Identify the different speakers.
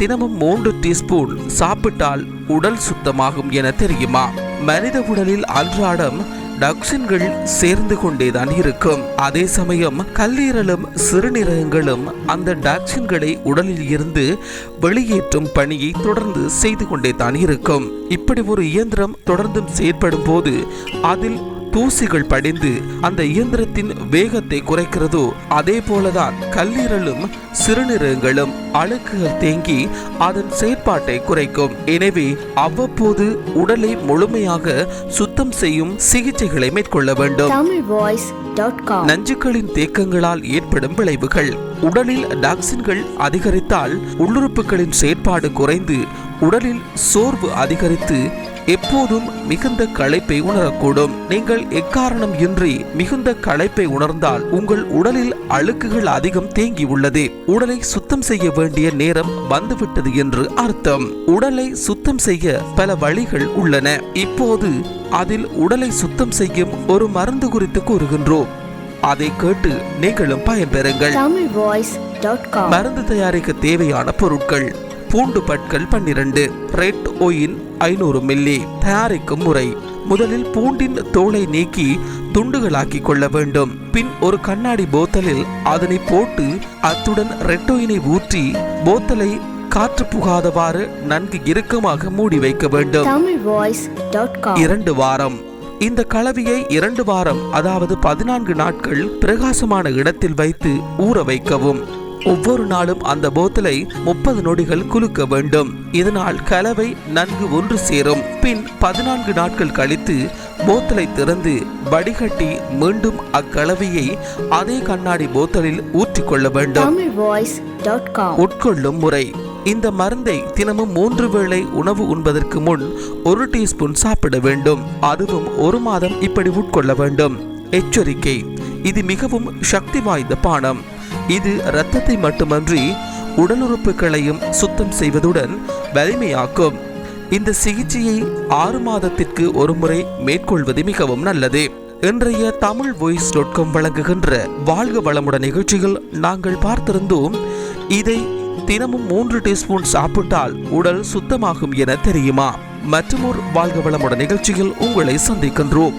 Speaker 1: தினமும் மூன்று டீஸ்பூன் சாப்பிட்டால் உடல் சுத்தமாகும் என தெரியுமா? மனித உடலில் அன்றாடம் டாக்ஸின்கள் சேர்ந்து கொண்டேதான் இருக்கும். அதே சமயம் கல்லீரலும் சிறுநீரகங்களும் அந்த டாக்ஸின்களை உடலில் இருந்து வெளியேற்றும் பணியை தொடர்ந்து செய்து கொண்டே தான் இருக்கும். இப்படி ஒரு இயந்திரம் தொடர்ந்தும் செயற்படும் போது அதில் தூசிகள் படிந்து அந்த இயந்திரத்தின் வேகத்தை குறைக்கிறதோ அதே போலதான் கல்லீரலும் சிறுநீரகங்களும் அழுக்குகள் தேங்கி அதன் செயற்பாட்டை குறைக்கும். எனவே அவ்வப்போது உடலை முழுமையாக சுத்தம் செய்யும் சிகிச்சைகளை மேற்கொள்ள வேண்டும். நஞ்சுக்களின் தேக்கங்களால் ஏற்படும் விளைவுகள். உடலில் டாக்ஸின்கள் அதிகரித்தால் உள்ளுறுப்புகளின் செயற்பாடு குறைந்து உடலில் சோர்வு அதிகரித்து எப்போதும் மிகுந்த களைப்பை உணரக்கூடும். நீங்கள் எக்காரணம் இன்றி மிகுந்த களைப்பை உணர்ந்தால் உங்கள் உடலில் அழுக்குகள் அதிகம் தேங்கி உள்ளது. உடலை சுத்தம் செய்ய வேண்டிய நேரம் வந்துவிட்டது என்று அர்த்தம். உடலை சுத்தம் செய்ய பல வழிகள் உள்ளன. இப்போது அதில் உடலை சுத்தம் செய்யும் ஒரு மருந்து குறித்து கூறுகின்றோம். அதை கேட்டு நீங்களும் பயன்பெறுங்கள். மருந்து தயாரிக்க தேவையான பொருட்கள். பூண்டு பற்கள் பன்னிரண்டு ரெட் ஒயின் ஐநூறு மில்லி. தயாரிக்கும் முறை முதலில் பூண்டின் தோலை நீக்கி துண்டுகளாக்கி கொள்ள வேண்டும். பின் ஒரு கண்ணாடி போத்தலில் அதனை போட்டு அத்துடன் ரெட்டோயினை ஊற்றி போத்தலை காற்று புகாதவாறு நன்கு இறுக்கமாக மூடி வைக்க வேண்டும். இரண்டு வாரம். இந்த கலவையை இரண்டு வாரம் அதாவது பதினான்கு நாட்கள் பிரகாசமான இடத்தில் வைத்து ஊற வைக்கவும். ஒவ்வொரு நாளும் அந்த போத்தலை முப்பது நொடிகள் குலுக்க வேண்டும். இதனால் கலவை நன்கு ஒன்று சேரும். பின் பதினான்கு நாட்கள் கழித்து போத்தலை திறந்து வடிகட்டி மீண்டும் அக்கலவையை அதே கண்ணாடி போத்தலில் ஊற்றிக்கொள்ள வேண்டும். உட்கொள்ளும் முறை. இந்த மருந்தை தினமும் மூன்று வேளை உணவு உண்பதற்கு முன் ஒரு டீஸ்பூன் சாப்பிட வேண்டும். அதுவும் ஒரு மாதம் இப்படி உட்கொள்ள வேண்டும். எச்சரிக்கை. இது மிகவும் சக்தி வாய்ந்த பானம். இது இரத்தத்தை மட்டுமன்றி உடல் உறுப்புகளையும் சுத்தம் செய்வதுடன் வலிமையாக்கும். இந்த சிகிச்சையை ஆறு மாதத்திற்கு ஒரு முறை மேற்கொள்வது மிகவும் நல்லது. இன்றைய தமிழ் வாய்ஸ் டாட் காம் வழங்குகின்ற வாழ்க வளமுடன் நிகழ்ச்சியில் நாங்கள் பார்த்திருந்தோம் இதை தினமும் மூன்று டீஸ்பூன் சாப்பிட்டால் உடல் சுத்தமாகும் என தெரியுமா? மற்றொரு வாழ்க வளமுடன் நிகழ்ச்சியில் உங்களை சந்திக்கின்றோம்.